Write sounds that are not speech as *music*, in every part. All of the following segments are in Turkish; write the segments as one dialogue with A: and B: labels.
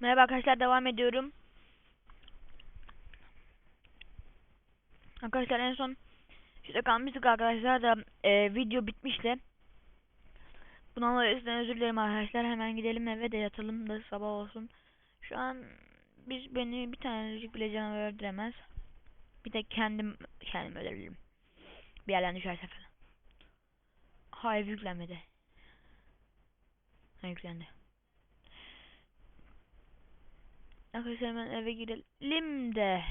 A: Merhaba arkadaşlar devam ediyorum. Arkadaşlar en son şurada kalmıştık arkadaşlar da e, video bitmişti. Bundan dolayı sizden özür dilerim arkadaşlar. Hemen gidelim eve de yatalım da sabah olsun. Şu an biz beni bir tanecik bile canavar öldüremez. Bir de kendim kendim öldürebilirim. Bir yerden düşerse falan. Hayır yüklenmedi. Ha yüklendi. Arkadaşlar hemen eve girelim de.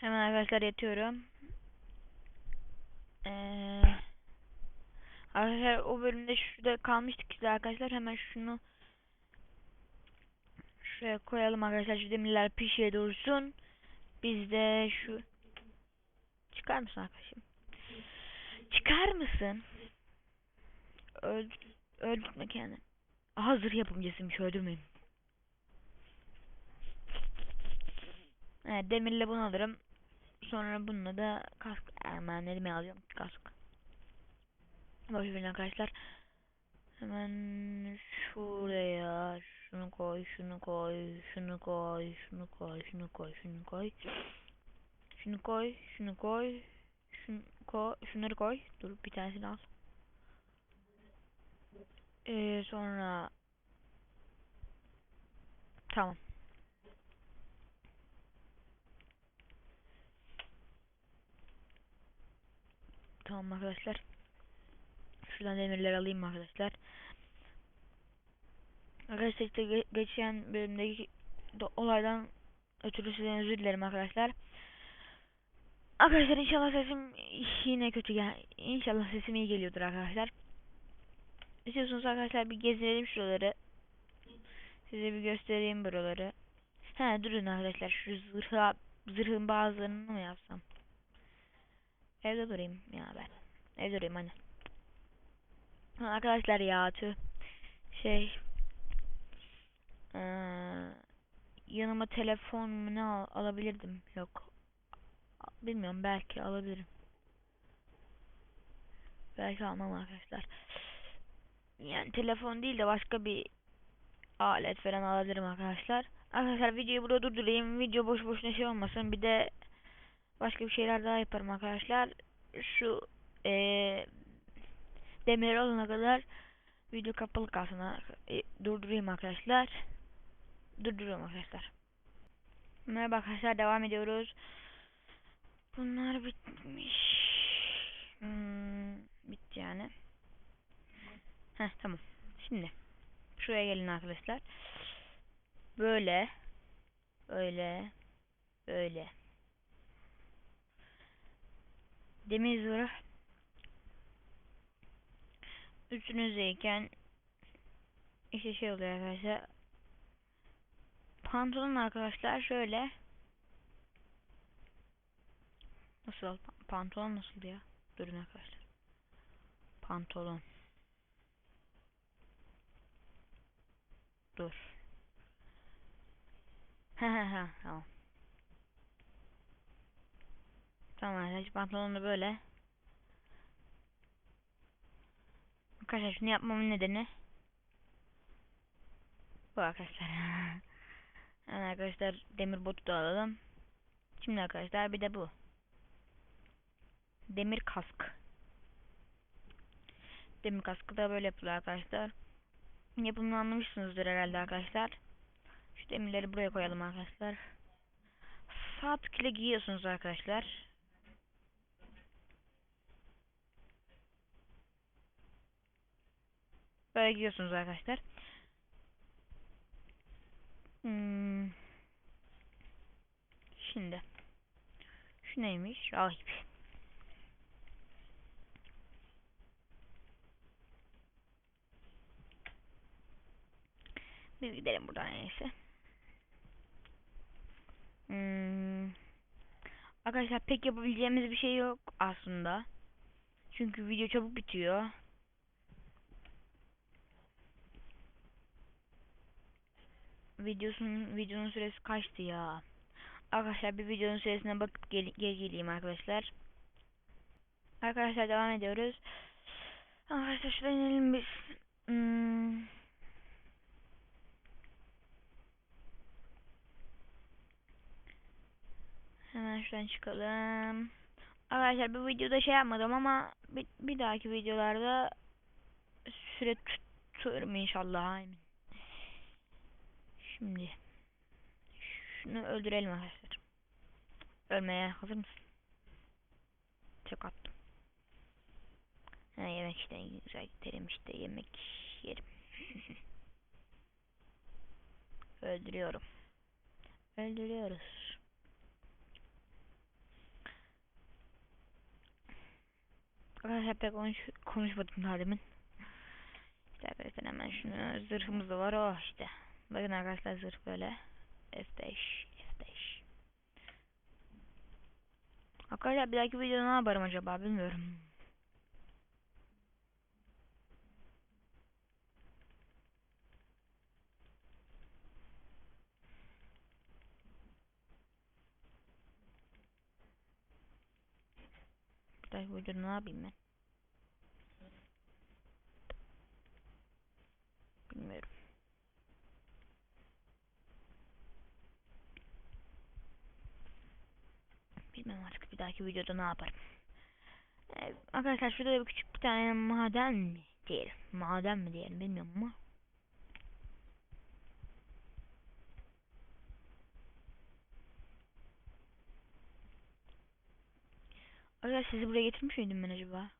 A: Hemen arkadaşlar yatıyorum. Ee, arkadaşlar o bölümde şurada kalmıştık işte arkadaşlar. Hemen şunu şuraya koyalım arkadaşlar. Şu demirler pişiye dursun. Biz de şu çıkar mısın arkadaşım? Çıkar mısın? Öld öldürtme kendini. Hazır yapımcısıymış öldürmeyin. Evet demirle bunu alırım. Sonra bununla da kask ermenlerimi alıyorum. Kask. Boş verin arkadaşlar. Hemen şuraya şunu koy, şunu koy, şunu koy, şunu koy, şunu koy, şunu koy. Şunu koy, şunu koy. Şunu koy, şunları koy. Dur bir tanesini al. Ee, sonra tamam. Tamam arkadaşlar. Şuradan demirler alayım arkadaşlar. Arkadaşlar işte ge geçen bölümdeki olaydan ötürü sizden özür dilerim arkadaşlar. Arkadaşlar inşallah sesim yine kötü gel. İnşallah sesim iyi geliyordur arkadaşlar. İstiyorsanız arkadaşlar bir gezelim şuraları. Size bir göstereyim buraları. He durun arkadaşlar şu zırha zırhın bazılarını mı yapsam? Evde durayım ya ben. Evde durayım hani. Arkadaşlar ya tüh. Şey ee, yanıma telefon mu ne al alabilirdim. Yok. Bilmiyorum belki alabilirim. Belki almam arkadaşlar. Yani telefon değil de başka bir alet falan alabilirim arkadaşlar. Arkadaşlar videoyu burada durdurayım. Video boş boşuna şey olmasın. Bir de başka bir şeyler daha yaparım arkadaşlar. Şu ee, demir olana kadar video kapalı kalsın. E, durdurayım arkadaşlar. Durduruyorum arkadaşlar. Merhaba arkadaşlar devam ediyoruz. Bunlar bitmiş. Hmm, bitti yani. Heh tamam. Şimdi şuraya gelin arkadaşlar. Böyle böyle böyle demir zırh üstünüzdeyken işte şey oluyor arkadaşlar pantolon arkadaşlar şöyle. Nasıl pantolon nasıl ya? Durun arkadaşlar. Pantolon. Dur. Tamam. Tamam arkadaşlar pantolonu böyle. Arkadaşlar şunu yapmamın nedeni bu arkadaşlar *laughs* Yani arkadaşlar demir botu da alalım. Şimdi arkadaşlar bir de bu. Demir kask. Demir kaskı da böyle yapılıyor arkadaşlar. Yapımını anlamışsınızdır herhalde arkadaşlar. Şu demirleri buraya koyalım arkadaşlar. Sağ tık ile giyiyorsunuz arkadaşlar. Böyle giyiyorsunuz arkadaşlar. Hmm. Şimdi. Şu neymiş? Rahip. Biz gidelim buradan neyse. Hmm. Arkadaşlar pek yapabileceğimiz bir şey yok aslında. Çünkü video çabuk bitiyor. Videosunun videonun süresi kaçtı ya? Arkadaşlar bir videonun süresine bakıp gel gel geleyim arkadaşlar. Arkadaşlar devam ediyoruz. Arkadaşlar şuradan inelim biz. Hmm. Hemen şuradan çıkalım. Arkadaşlar bu videoda şey yapmadım ama bir, bir dahaki videolarda süre tuturum inşallah. Amin. Şimdi şunu öldürelim arkadaşlar. Ölmeye hazır mısın? Çok attım. Ha, yemek işte güzel giderim işte yemek yerim. *laughs* Öldürüyorum. Öldürüyoruz. Arkadaşlar pek konuş konuşmadım daha demin. İşte hemen şunu zırhımız var o işte. Bakın arkadaşlar zırh böyle. F5 F5 Arkadaşlar bir dahaki videoda ne yaparım acaba bilmiyorum. Bir dahaki videoda ne yapayım ben? Bilmiyorum. Bilmem artık bir dahaki videoda ne yaparım. Ee, arkadaşlar şurada bir küçük bir tane maden mi diyelim. Maden mi diyelim bilmiyorum ama. Arkadaşlar sizi buraya getirmiş miydim ben acaba?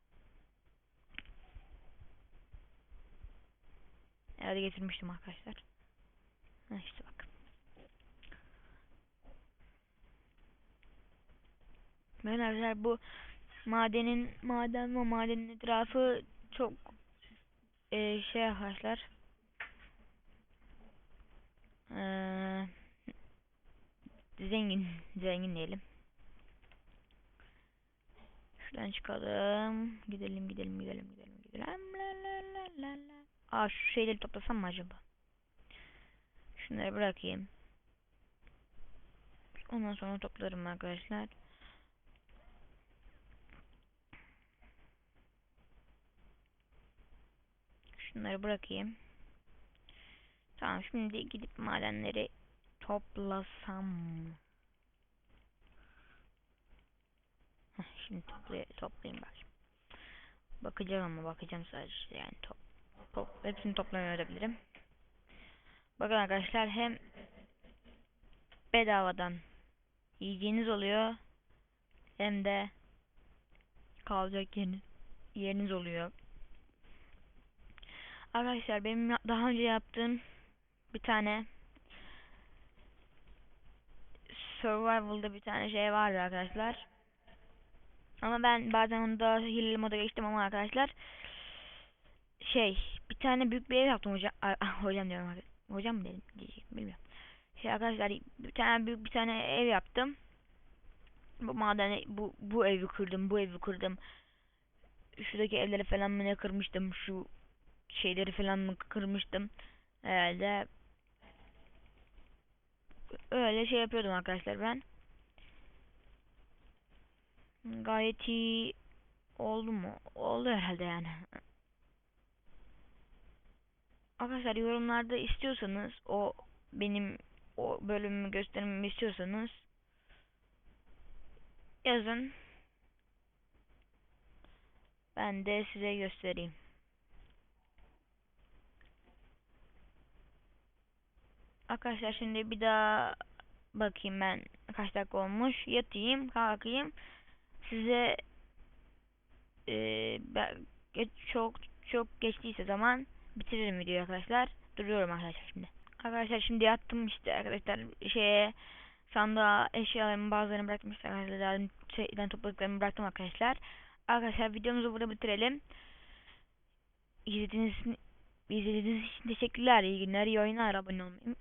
A: Herhalde getirmiştim arkadaşlar. Ha işte bak. Ben arkadaşlar bu madenin maden ve madenin etrafı çok e, şey arkadaşlar. Ee, zengin *laughs* zengin diyelim. Şuradan çıkalım. Gidelim gidelim gidelim gidelim gidelim. La la la la la. Aa şu şeyleri toplasam mı acaba? Şunları bırakayım. Ondan sonra toplarım arkadaşlar. Şunları bırakayım. Tamam şimdi gidip madenleri toplasam. Şimdi toplay toplayayım bak. Bakacağım ama bakacağım sadece yani top, top hepsini toplamaya öğrenebilirim. Bakın arkadaşlar hem bedavadan yiyeceğiniz oluyor hem de kalacak yeriniz, yeriniz oluyor. Arkadaşlar benim daha önce yaptığım bir tane survival'da bir tane şey vardı arkadaşlar. Ama ben bazen onu da hileli moda geçtim ama arkadaşlar şey bir tane büyük bir ev yaptım hocam hocam diyorum hocam mı dedim diyecek bilmiyorum. Şey arkadaşlar bir tane büyük bir tane ev yaptım. Bu madeni bu bu evi kırdım bu evi kırdım. Şuradaki evleri falan mı ne kırmıştım şu şeyleri falan mı kırmıştım? Herhalde öyle şey yapıyordum arkadaşlar ben. Gayet iyi oldu mu? Oldu herhalde yani. Arkadaşlar yorumlarda istiyorsanız o benim o bölümümü göstermemi istiyorsanız yazın. Ben de size göstereyim Arkadaşlar şimdi bir daha bakayım ben kaç dakika olmuş. Yatayım, kalkayım. Size e, ben, çok çok geçtiyse zaman bitiririm videoyu arkadaşlar. Duruyorum arkadaşlar şimdi. Arkadaşlar şimdi yattım işte arkadaşlar şeye sandığa eşyalarımı bazılarını bıraktım işte arkadaşlar şeyden topladıklarımı bıraktım arkadaşlar. Arkadaşlar videomuzu burada bitirelim. İzlediğiniz, izlediğiniz için teşekkürler. İyi günler, iyi oyunlar. Abone olmayı